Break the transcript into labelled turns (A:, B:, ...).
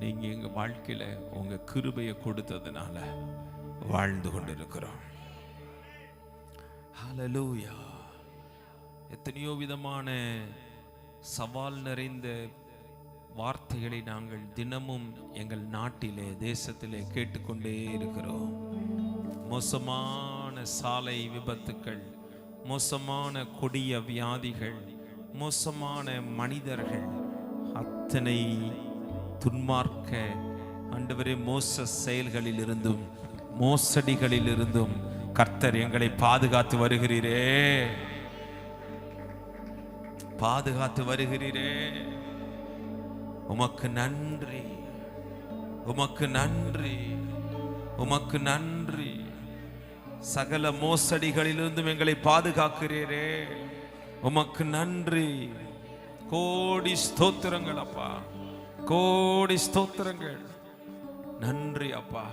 A: நீங்கள் எங்கள் வாழ்க்கையில் உங்கள் கிருபையை கொடுத்ததுனால வாழ்ந்து கொண்டிருக்கிறோம். ஹலலூயா எத்தனையோ விதமான சவால் நிறைந்த வார்த்தைகளை நாங்கள் தினமும் எங்கள் நாட்டிலே தேசத்திலே கேட்டுக்கொண்டே இருக்கிறோம். மோசமான சாலை விபத்துக்கள் மோசமான கொடிய வியாதிகள் மோசமான மனிதர்கள் அத்தனை துன்மார்க்க ஆண்டவரே மோச செயல்களில் இருந்தும் மோசடிகளில் இருந்தும் கர்த்தர் எங்களை பாதுகாத்து வருகிறீரே. பாதுகாத்து வருகிறீரே. உமக்கு நன்றி. உமக்கு நன்றி. உமக்கு நன்றி. சகல மோசடிகளிலிருந்தும் எங்களை பாதுகாக்கிறீரே. உமக்கு நன்றி. கோடி ஸ்தோத்திரங்கள் அப்பா. கோடி ஸ்தோத்திரங்கள். நன்றி அப்பா.